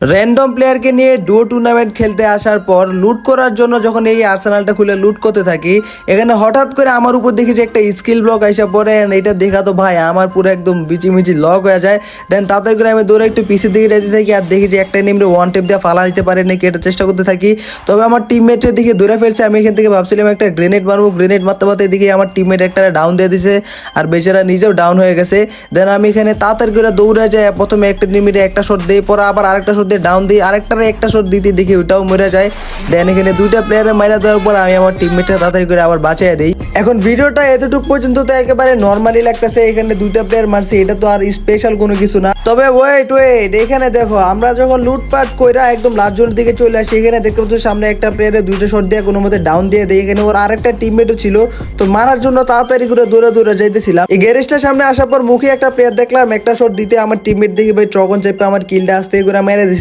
Random প্লেয়ারকে নিয়ে do tournament খেলতে আসার পর লুট করার জন্য যখন এই আর্সেনালটা খুলে লুট করতে থাকি, এখানে হঠাৎ করে আমার উপর দেখি যে একটা স্কিল ব্লক আইসা পড়ে এটা দেখা তো ভাই আমার পুরো একদম বিচিমিচি লক হয়ে যায়। দেন তাদের করে আমি দৌড়ে একটু পিছিয়ে দিকে যেতে থাকি আর দেখি যে একটা নেমরে ওয়ান টেপ দিয়ে ফালা দিতে পারে নাকি এটা চেষ্টা করতে থাকি। তবে আমার টিমমেটের দিকে দৌড়ে ফেলছে, আমি এখান থেকে ভাবছিলাম একটা গ্রেনেড মারবো গ্রেনেড মারতে মারতে এদিকে আমার টিমমেট একটা ডাউন দিয়ে দিছে আর বেচারা নিজেও ডাউন হয়ে গেছে। দেন আমি এখানে তাড়াতাড়ি করে দৌড়ে যাই, প্রথমে একটা নিমিটে একটা শট দিয়ে, পরে আবার আরেকটা শট দিয়ে ডাউন দিই আরেকটারে একটা শট দিতে দেখি ওটাও মরে যায়। দেন এখানে দুইটা প্লেয়ারে মাইরা দেওয়ার পর আমি আমার টিমমেটটা তাড়াতাড়ি করে আবার বাঁচিয়ে দিই। এখন ভিডিওটা এতটুকু পর্যন্ত তো একেবারে নর্মালি লাগতেছে, এখানে দুইটা প্লেয়ার মারছে, এটা তো আর স্পেশাল কোনো কিছু না। তবে ওয়েট ওয়েট এখানে দেখো, আমরা যখন লুটপাট কইরা একদম লাস্ট জোনের দিকে চলে আসি, এখানে দেখতে পাচ্ছ সামনে একটা প্লেয়ারে দুইটা শট দিয়ে কোনো মতে ডাউন দিয়ে দেয় এখানে ওর আরেকটা টিমমেটও ছিল, তো মারার জন্য তাড়াতাড়ি করে দৌড়ে দৌড়ে যাইতেছিলাম। এই গ্যারেজটার সামনে আসার পর মুখে একটা প্লেয়ার দেখলাম, একটা শট দিতে আমার টিমমেট দেখি ভাই ট্রগন চেপে আমার কিলটা আসতে করে মেরে দিছে।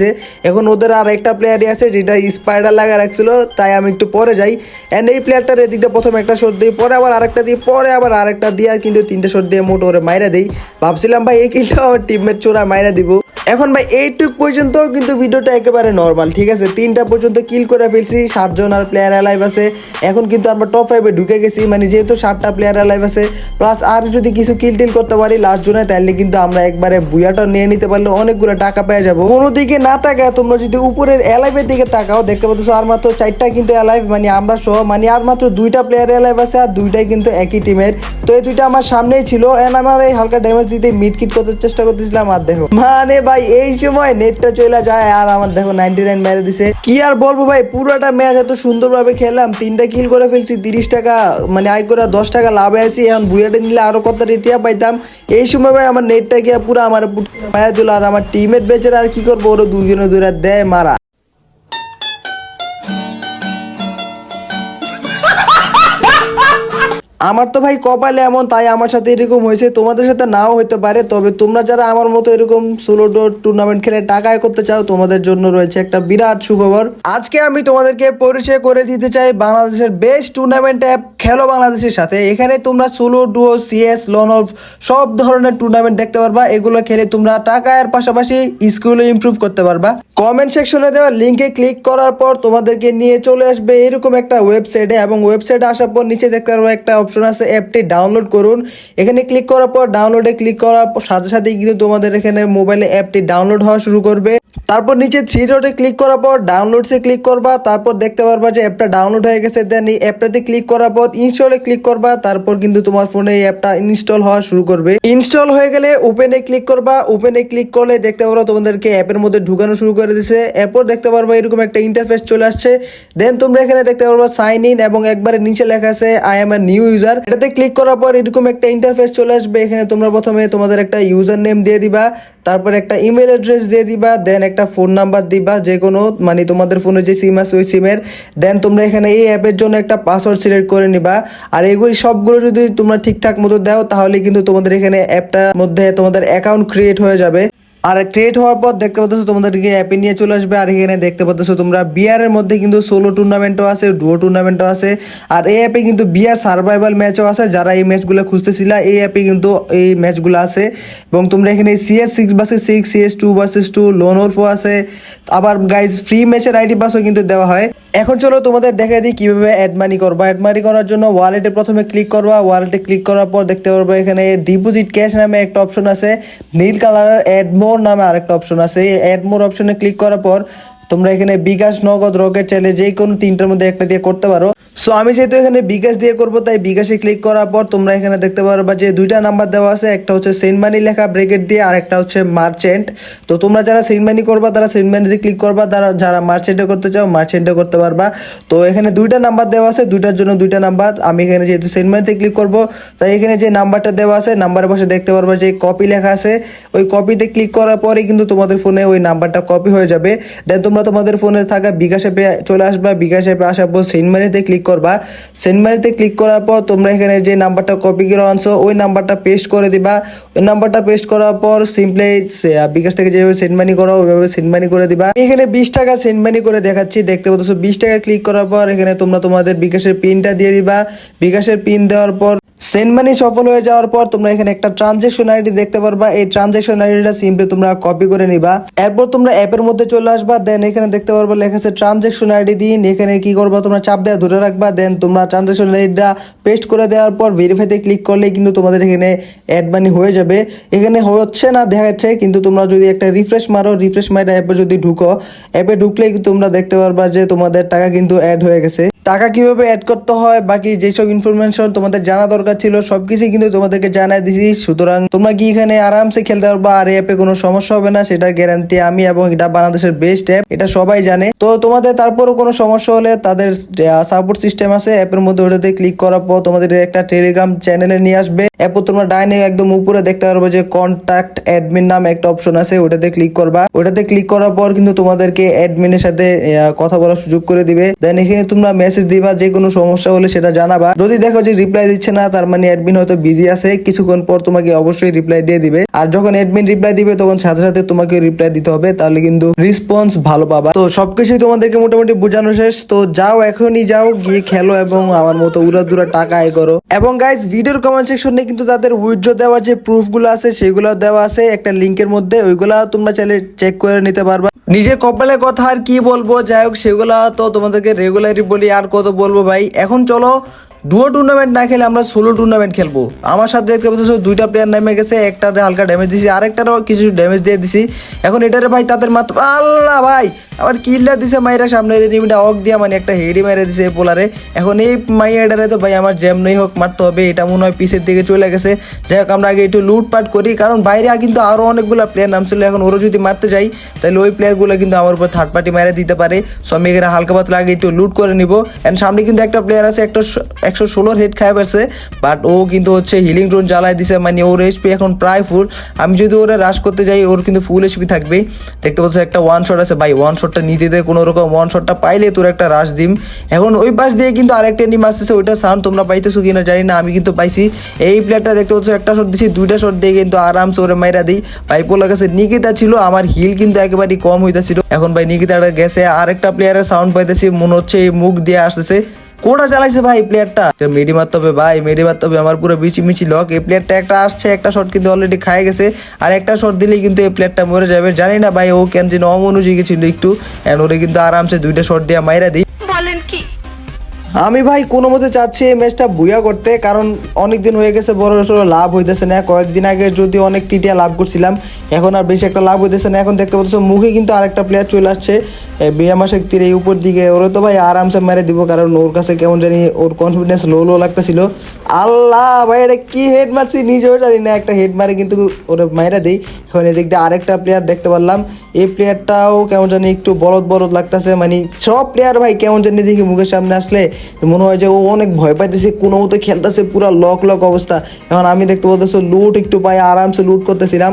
এখন ওদের আর একটা প্লেয়ারই আছে যেটা স্পাইডার লাগা রাখছিল, তাই আমি একটু পরে যাই। এন্ড এই প্লেয়ারটার এদিক দিয়ে প্রথম একটা শট দিই, পরে আবার আরেকটা দিই, পরে আবার আরেকটা দিয়ে কিন্তু তিনটে শট দিয়ে মোট ওরে মাইরা দেই। ভাবছিলাম ভাই এই কিলটা আমার টিমমেট চোরা মাইরা দিব। এখন ভাই, এইটুক পর্যন্ত কিন্তু ভিডিওটা একেবারে নর্মাল ঠিক আছে? তিনটা পর্যন্ত কিল করে ফেলছি, সাতজন আর প্লেয়ার অ্যালাইভ আছে। এখন কিন্তু আমরা টপ ফাইভে ঢুকে গেছি মানে যেহেতু সাতটা প্লেয়ার অ্যালাইভ আছে প্লাস আর যদি কিছু কিল টিল করতে পারি লাস্ট জনে তাহলে কিন্তু আমরা একবারে বুয়াটা নিয়ে নিতে পারলে অনেকগুলো টাকা পেয়ে যাব। কোনো দিকে না তাকায় তোমরা যদি উপরের অ্যালাইভের দিকে তাকাও, দেখতে পাচ্ছ আর মাত্র চারটা কিন্তু অ্যালাইভ মানে আমরা সহ মানে আর মাত্র দুইটা প্লেয়ার অ্যালাইভ আছে আর দুইটাই কিন্তু একই টিমের তো এই দুইটা আমার সামনেই ছিল এন্ড আমার এই হালকা ড্যামেজ দিতে মিড কিট করতে চেষ্টা করতেছিলাম, আর দেখো। মানে ভাই, এই সময় নেটটা চলে যায়, আর আমার দেখো নাইনটি নাইন মেরে দিছে। কি আর বলব ভাই, পুরোটা ম্যাচ এত সুন্দরভাবে খেললাম, তিনটা কিল করে ফেলছি, তিরিশ টাকা মানে আয় করে দশ টাকা লাভে আছি, এখন বুয়াটা নিলে আরও কত রিটিয়া পাইতাম। এই সময় ভাই, আমার নেটটা গিয়ে পুরো আমার মারা দিল, আর আমার টিমের বেচারা আর কি করব ওরা দুজনে দূরে দেয় মারা। আমার তো ভাই কপালে এমন, তাই আমার সাথে এরকম হয়েছে। তোমাদের সাথে নাও হতে পারে, তবে তোমরা যারা আমার মতো এরকম ষোলো ডোর টুর্নামেন্ট খেলে টাকা করতে চাও, তোমাদের জন্য রয়েছে একটা বিরাট সুখবর। আজকে আমি তোমাদেরকে পরিচয় করে দিতে চাই বাংলাদেশের বেস্ট টুর্নামেন্ট অ্যাপ খেলো বাংলাদেশের সাথে। এখানে তোমরা solo duo CS lone wolf সব ধরনের টুর্নামেন্ট দেখতে পারবা। এগুলো খেলে তোমরা টাকা এর পাশাপাশি স্কিলও ইমপ্রুভ করতে পারবা। কমেন্ট সেকশনে দেওয়া লিঙ্কে ক্লিক করার পর তোমাদেরকে নিয়ে চলে আসবে এরকম একটা ওয়েবসাইটে এবং ওয়েবসাইটে আসার পর নিচে দেখতে পারব একটা অপশন আছে অ্যাপটি ডাউনলোড করুন। এখানে ক্লিক করার পর ডাউনলোডে ক্লিক করার সাথে সাথেই কিন্তু তোমাদের এখানে মোবাইলে অ্যাপটি ডাউনলোড হওয়া শুরু করবে। তারপর নিচে থ্রি ডটে ক্লিক করার পর ডাউনলোডসে ক্লিক করবা, তারপর দেখতে পারবা যে অ্যাপটা ডাউনলোড হয়ে গেছে। দেন এই অ্যাপটাতে ক্লিক করার পর ইনস্টলে ক্লিক করবা, তারপর কিন্তু তোমার ফোনে এই অ্যাপটা ইনস্টল হওয়া শুরু করবে। ইনস্টল হয়ে গেলে ওপেনে ক্লিক করবা। ওপেনে ক্লিক করলে দেখতে পারো তোমাদেরকে অ্যাপের মধ্যে ঢুকানো শুরু করে দিছে। এরপর দেখতে পারবা এরকম একটা ইন্টারফেস চলে আসছে। দেন তোমরা এখানে দেখতে পারবা সাইন ইন এবং একবারে নিচে লেখা আছে I am a new user এটাতে ক্লিক করার পর এরকম একটা ইন্টারফেস চলে আসবে। এখানে তোমরা প্রথমে তোমাদের একটা ইউজার নেম দিয়ে দিবা, তারপর একটা ইমেল অ্যাড্রেস দিয়ে দিবা দেন একটা ফোন নাম্বার দিবা যে কোনো মানে তোমাদের ফোনে যে সিম আছে ওই সিমের দেন তোমরা এখানে এই অ্যাপের জন্য একটা পাসওয়ার্ড সিলেক্ট করে নিবা। আর এগুলি সবগুলো যদি তোমরা ঠিকঠাক মতো দাও, তাহলে কিন্তু তোমাদের এখানে অ্যাপটার মধ্যে তোমাদের অ্যাকাউন্ট ক্রিয়েট হয়ে যাবে। আর ক্রিয়েট হওয়ার পর দেখতে পাচ্ছ তোমাদেরকে অ্যাপে নিয়ে চলে আসবে। আর এখানে দেখতে পাচ্ছ তোমরা বিয়ারের মধ্যে কিন্তু সোলো টুর্নামেন্টও আছে ডুয়ো টুর্নামেন্টও আছে। আর এই অ্যাপে কিন্তু বিয়ার সার্ভাইভাল ম্যাচও আছে। যারা এই ম্যাচগুলো খুঁজতেছিল, এই অ্যাপে কিন্তু এই ম্যাচগুলো আছে। এবং তোমরা এখানে CS six versus six CS two versus two lone wolf আছে। আবার গাইজ ফ্রি ম্যাচের আইডি পাসও কিন্তু দেওয়া হয়। এখন চলো তোমাদের দেখা দিই কীভাবে অ্যাডমানি করবা। মানি করার জন্য ওয়ালেটে প্রথমে ক্লিক করবা। ওয়ালেটে ক্লিক করার পর দেখতে পারব এখানে ডিপোজিট ক্যাশ নামে একটা অপশন আছে। নীল কালারের অ্যাড মোর নামে আরেকটা অপশন আছে। এই অ্যাড মোর অপশনে ক্লিক করার পর তোমরা এখানে বিকাশ, নগদ, রকেট চাইলে যে কোনো তিনটার মধ্যে একটা দিয়ে করতে পারো। সো আমি যেহেতু এখানে বিকাশ দিয়ে করব, তাই বিকাশে ক্লিক করার পর তোমরা এখানে দেখতে পারবা যে দুইটা নাম্বার দেওয়া আছে, একটা হচ্ছে সেন্ট মানি লেখা ব্রেকেট দিয়ে, আর একটা হচ্ছে মার্চেন্ট তো তোমরা যারা সেন্ট মানি করবা, তারা সেন্ট মানিতে ক্লিক করবা, তারা যারা মার্চেন্টে করতে চাও মার্চেন্টে করতে পারবা। তো এখানে দুইটা নাম্বার দেওয়া আছে, দুইটার জন্য দুইটা নাম্বার আমি এখানে যেহেতু সেন্ট মানিতে ক্লিক করব, তাই এখানে যে নাম্বারটা দেওয়া আছে নাম্বারের পাশে দেখতে পারবা যে কপি লেখা আছে। ওই কপিতে ক্লিক করার পরেই কিন্তু তোমাদের ফোনে ওই নাম্বারটা কপি হয়ে যাবে। দেন তোমরা তোমাদের ফোনে থাকা বিকাশ অ্যাপে চলে আসবা, বিকাশ অ্যাপে আসার পর সেন্ট মানিতে ক্লিক করবা। সেন্ট মানিতে ক্লিক করার পর তোমরা এখানে যে নাম্বারটা কপি করে আনছো, ওই নাম্বারটা পেস্ট করে দিবা। ওই নাম্বারটা পেস্ট করার পর সিম্পলি বিকাশ থেকে যেভাবে সেন্ট মানি করো, ওইভাবে সেন্ট মানি করে দিবা। আমি এখানে বিশ টাকা সেন্ট মানি করে দেখাচ্ছি, দেখতে পাচ্ছ বিশ টাকা ক্লিক করার পর এখানে তোমরা তোমাদের বিকাশের পিনটা দিয়ে দিবা। বিকাশের পিন দেওয়ার পর সেন্ড মানি সফল হয়ে যাওয়ার পর তোমরা এখানে একটা ট্রানজেকশন আইডি দেখতে পারবা। এই ট্রানজেকশন আইডিটা সিম্পলি তোমরা কপি করে নিবা। এরপর তোমরা অ্যাপের মধ্যে চলে আসবা দেন এখানে দেখতে পারবা লেখা আছে ট্রানজেকশন আইডি দিন এখানে কি করবা, তোমরা চাপ দেওয়া ধরে রাখবা দেন তোমরা ট্রানজেকশন আইডিটা পেস্ট করে দেওয়ার পর ভেরিফাইতে ক্লিক করলেই কিন্তু তোমাদের এখানে অ্যাড মানি হয়ে যাবে। এখানে হচ্ছে না, দেখা যাচ্ছে, কিন্তু তোমরা যদি একটা রিফ্রেশ মারো রিফ্রেশ মারে অ্যাপে যদি ঢুকো, অ্যাপে ঢুকলেই তোমরা দেখতে পারবা যে তোমাদের টাকা কিন্তু অ্যাড হয়ে গেছে। টাকা কীভাবে অ্যাড করতে হয়, বাকি যেসব ইনফরমেশন তোমাদের জানা দরকার ছিল সবকিছুই কিন্তু তোমাদেরকে জানাই দিছি। সুতরাং তোমরা কি এখানে আরামসে খেলতে পারবা, আর অ্যাপে কোনো সমস্যা হবে না সেটা গ্যারান্টি আমি এবং এটা বাংলাদেশের বেস্ট অ্যাপ এটা সবাই জানে। তো তোমাদের তারপরও কোনো সমস্যা হলে তাদের সাপোর্ট সিস্টেম আছে অ্যাপের মধ্যে ওটাতে ক্লিক করার পর তোমাদের একটা টেলিগ্রাম চ্যানেলে নিয়ে আসবে। এরপর তোমরা ডাইনে একদম উপরে দেখতে পারবে যে কন্ট্যাক্ট অ্যাডমিন নাম একটা অপশন আছে, ওটাতে ক্লিক করবা। ওটাতে ক্লিক করার পর কিন্তু তোমাদেরকে অ্যাডমিনের সাথে কথা বলার সুযোগ করে দিবে। দেন এখানে তোমরা মেসেজ দিবা, যে কোনো সমস্যা হলে সেটা জানাবা। যদি দেখো যে রিপ্লাই দিচ্ছে না, তার মানে অ্যাডমিন হয়তো বিজি আছে, কিছুক্ষণ পর তোমাকে অবশ্যই রিপ্লাই দিয়ে দিবে। আর যখন অ্যাডমিন রিপ্লাই দিবে, তখন সাথে সাথে তোমাকে রিপ্লাই দিতে হবে, তাহলে কিন্তু রেসপন্স ভালো পাবা। তো সবকিছুই তোমাদেরকে মোটামুটি বোঝানো শেষ। তো যাও এখনই যাও, গিয়ে খেলো এবং আমার মতো উড়া দুরা টাকা আয় করো। এবং গাইজ ভিডিওর কমেন্ট সেকশনে কিন্তু তাদের উইথড্র দেওয়ার যে প্রুফগুলো আছে সেগুলো দেওয়া আছে। একটা লিঙ্কের মধ্যে, ওইগুলা তোমরা চাইলে চেক করে নিতে পারবা। নিজের কপালের কথা আর কি বলব? যাই হোক, সেগুলা তো তোমাদেরকে রেগুলারই বলি। আর কত বলব ভাই? এখন চলো ডুয়ো টুর্নামেন্ট না খেলে আমরা সোলো টুর্নামেন্ট খেলব। আমার সাথে দেখতে পাচ্ছ, দুইটা প্লেয়ার নেমে গেছে, একটারে হালকা ড্যামেজ দিছি, আরেকটারও কিছু ড্যামেজ দিয়ে দিছি। এখন এটারে ভাই তাদের মাত্র আল্লাহ ভাই! আবার কিল্লা দিছে মাইরা সামনে রিমিটা অক দিয়া মানে একটা হেডি মেরে দিছে পোলারে। এখন এই মাই মাইয়াডারে তো ভাই আমার যেমনই হোক, মারতে হবে, এটা মনে হয় পিছের দিকে চলে গেছে। যাই হোক, আমরা আগে একটু লুটপাট করি, কারণ বাইরে কিন্তু আরও অনেকগুলো প্লেয়ার নামছিল, এখন ওরা যদি মারতে যাই, তাহলে ওই প্লেয়ারগুলো কিন্তু আমার উপর থার্ড পার্টি মেরে দিতে পারে। সো আমি হালকা পাতলা আগে একটু লুট করে নিব। অ্যান্ড সামনে কিন্তু একটা প্লেয়ার আছে, একটা একশো ষোলোর হেড খায় পারছে বাট ও কিন্তু হচ্ছে হিলিং ড্রোন জ্বালায় দিছে মানে ওর এইচপি এখন প্রায় ফুল আমি যদি ওরা রাশ করতে যাই, ওর কিন্তু ফুল এইচপি থাকবে। দেখতে পাচ্ছ একটা ওয়ান শট আছে, ভাই ওয়ান শটটা নিতে দে কোনো রকম ওয়ান শটটা পাইলে তোর একটা রাশ দিম। এখন ওই পাশ দিয়ে কিন্তু আরেকটা এনিম আসতেছে, ওইটা সাউন্ড তোমরা পাইতেছো কিনা জানি না, আমি কিন্তু পাইছি। এই প্লেয়ারটা দেখতে পাচ্ছ, একটা শট দিছি, দুইটা শট দিয়ে কিন্তু আরামসে ওরে মাইরা দিই। ভাই, পোলার কাছে নিকিতা ছিল, আমার হিল কিন্তু একেবারেই কম হইতেছিল। এখন ভাই, নিকিতাটা গেছে, আরেকটা প্লেয়ারের সাউন্ড পাইতেছি, মনে হচ্ছে এই মুখ দিয়ে আসতেছে। কোটা চালাইছে ভাই প্লেয়ারটা মেডি মারতে হবে ভাই, মেডি মারতে হবে। আমার পুরো বিচি মিচি লক এই প্লেয়ারটা একটা আসছে, একটা শট কিন্তু অলরেডি খাই গেছে। আর একটা শট দিলেই কিন্তু এই প্লেয়ারটা মরে যাবে। জানি না ভাই, ও কেন যেন অমনোযোগী গেছিল একটু। এন্ড ওরে কিন্তু আরামসে দুইটা শট দিয়ে মাইরা দিই। বলেন কি? আমি ভাই কোনো মতে চাচ্ছি এই ম্যাচটা বুয়া করতে, কারণ অনেক দিন হয়ে গেছে, বড় সড়ো লাভ হইতেছে না। কয়েকদিন আগে যদি অনেক টিটিয়া লাভ করছিলাম, এখন আর বেশি একটা লাভ হইতেছে না। এখন দেখতে পাচ্ছ, মুখে কিন্তু আরেকটা প্লেয়ার চলে আসছে। বিয়ামা শক্তির এই উপর দিকে, ওরা তো ভাই আরামসে মেরে দিব, কারণ ওর কাছে কেমন জানি ওর কনফিডেন্স লো লো লাগতেছিল। আল্লাহ ভাই, এটা কি হেড মারছি? নিজেও জানি না, একটা হেড মারে কিন্তু ওরা মাইরা দেই। এখন এদিক দিয়ে আরেকটা প্লেয়ার দেখতে পারলাম। এই প্লেয়ারটাও কেমন জানি একটু বলদ বলদ লাগতেছে মানে সব প্লেয়ার ভাই কেমন জানি দেখি মুখের সামনে আসলে মনে হয় যে ও অনেক ভয় পাইতেছে, কোনো মতো খেলতেছে, পুরো লক লক অবস্থা। এখন আমি দেখতে পাচ্ছি লুট একটু পাই, আরামসে লুট করতেছিলাম।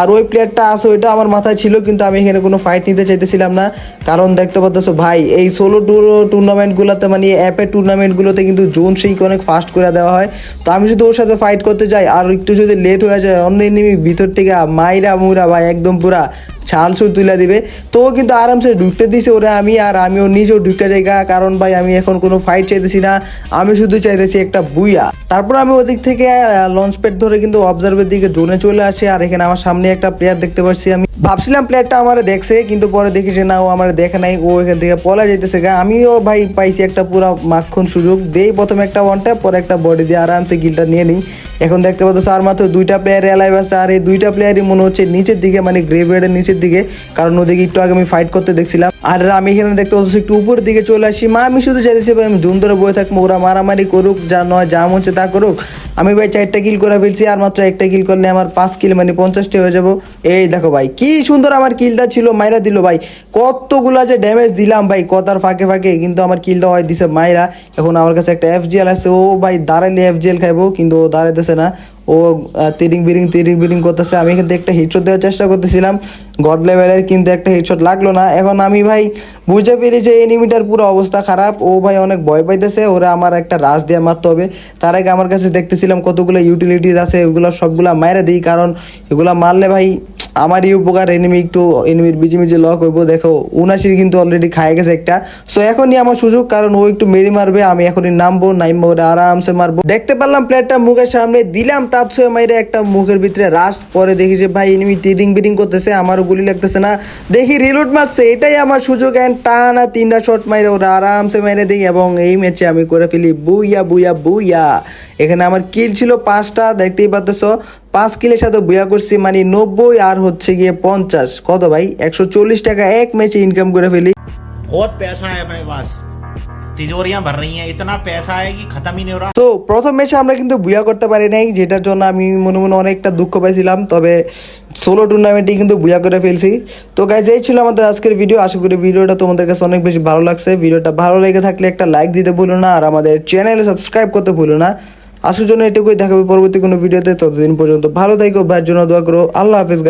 আর ওই প্লেয়ারটা আছে, ওইটা আমার মাথায় ছিল, কিন্তু আমি এখানে কোনো ফাইট নিতে চাইতেছিলাম না। কারণ দেখতে পাচ্ছ ভাই, এই সোলো টুর টুর্নামেন্টগুলোতে মানে অ্যাপের টুর্নামেন্টগুলোতে কিন্তু জোন সেইকে অনেক ফাস্ট করে দেওয়া হয়। তো আমি যদি ওর সাথে ফাইট করতে যাই, আর একটু যদি লেট হয়ে যায়, অন্য এনিমি ভিতর থেকে মাইরা মুরা ভাই, একদম পুরা ছাল ছুল তুলে দিবে। তো ও কিন্তু আরামসে ঢুকতে দিছে ওরা আমি, আর আমিও নিজেও ঢুকে জায়গা কারণ ভাই, আমি এখন কোনো ফাইট চাইতেছি না। আমি শুধু চাইতেছি একটা বুইয়া। তারপর আমি ওদিক থেকে লঞ্চ প্যাড ধরে কিন্তু অবজার্ভের দিকে জোনে চলে আসি, আর এখানে আমার সামনে একটা প্লেয়ার দেখতে পাচ্ছি আমি। ভাবছিলাম প্লেয়ারটা আমার দেখছে, কিন্তু পরে দেখি যে না, ও আমার দেখে নাই, ও এখান থেকে পলা যাইতেছে গা। আমিও ভাই পাইছি একটা পুরো মাখন সুযোগ। দেই প্রথমে একটা ওয়ান ট্যাপ পরে একটা বডি দিয়ে আরামসে গিলটা নিয়ে নিই। এখন দেখতে পাচ্ছ আর মাত্র দুইটা প্লেয়ার অ্যালাইভ আছে, আর এই দুইটা প্লেয়ারই মনে হচ্ছে নিচের দিকে মানে গ্রেভেডের নিচের দিকে, কারণ ওদিকে একটু আগে আমি ফাইট করতে দেখছিলাম। আর আমি এখানে দেখতে পাচ্ছি একটু উপরের দিকে চলে আসি। মা, আমি শুধু চাইতেছি ভাই, আমি জুন ধরে বয়ে থাকব, ওরা মারামারি করুক, যা নয়, যা হচ্ছে তা করুক। আমি ভাই চারটা কিল করে ফেলছি, আর মাত্র একটা কিল করলে আমার পাঁচ কিল মানে পঞ্চাশটি হয়ে যাব। এই দেখো ভাই, কি সুন্দর আমার কিলটা ছিল, মাইরা দিল ভাই। কতগুলা যে ড্যামেজ দিলাম ভাই, কথার ফাঁকে ফাঁকে, কিন্তু আমার কিলটা হয় দিছে মাইরা। এখন আমার কাছে একটা এফজিএল আছে, ও ভাই দাঁড়াইলে এফজিএল খাইবো, কিন্তু ও দাঁড়াইতেছে না। ও তিরিং বিরিং তিরিং বিরিং করতেছে। আমি থেকে একটা হিটশট দেওয়ার চেষ্টা করতেছিলাম। গড লেভেলের কিন্তু একটা হিটশট লাগল না। এখন আমি ভাই বুঝে পেরি যে এনিমিটার পুরো অবস্থা খারাপ। ও ভাই অনেক ভয় পাইতেছে। ওরা আমার একটা রাশ দিয়ে মারতে হবে। তার আগে আমার কাছে দেখতেছিলাম কতগুলো ইউটিলিটিস আছে। ওগুলো সবগুলো মাইরে দিই। কারণ এগুলো মারলে ভাই আমারই উপকার এনিমি একটু এনিমির বিজি মিজি লক হইব। দেখো, উনাশির কিন্তু অলরেডি খায় গেছে একটা। সো এখনই আমার সুযোগ, কারণ ও একটু মেরি মারবে, আমি এখনই নামবো, নাইমবো আরামসে মারবো। দেখতে পারলাম প্লেয়ারটা মুখের সামনে, দিলাম তার ছয় মাইরে একটা মুখের ভিতরে রাশ পরে দেখি যে ভাই এনিমি টিডিং বিডিং করতেছে, আমারও গুলি লাগতেছে না। দেখি রিলোড মারছে, এটাই আমার সুযোগ অ্যান্ড টানা তিনটা শট মাইরে ওরা আরামসে মেরে দিই, এবং এই ম্যাচে আমি করে ফেলি, বুইয়া বুইয়া বুইয়া। এখানে আমার কিল ছিল পাঁচটা, দেখতেই পাচ্তেছো পাঁচ কিলের সাথে বিয়া করছি মানে নব্বই আর হচ্ছে গিয়ে পঞ্চাশ। কত ভাই? একশো চল্লিশ টাকা এক ম্যাচে ইনকাম করে ফেলি। বহুত পয়সা হ্যাঁ যেটার জন্য আমি মনে মনে অনেকটা দুঃখ তবে সোলো কিন্তু করে ফেলছি। তো ছিল আমাদের আজকের ভিডিও করি ভিডিওটা তোমাদের কাছে অনেক বেশি ভালো লাগছে। ভিডিওটা ভালো লেগে থাকলে একটা লাইক দিতে ভুলো না আর আমাদের চ্যানেলে সাবস্ক্রাইব করতে ভুলো না। আসার জন্য এটুকুই। দেখাবে পরবর্তী কোনো ভিডিওতে। ততদিন পর্যন্ত ভালো থাকো, ভাইয়ের জন্য দোয়া করো। আল্লাহ হাফেজ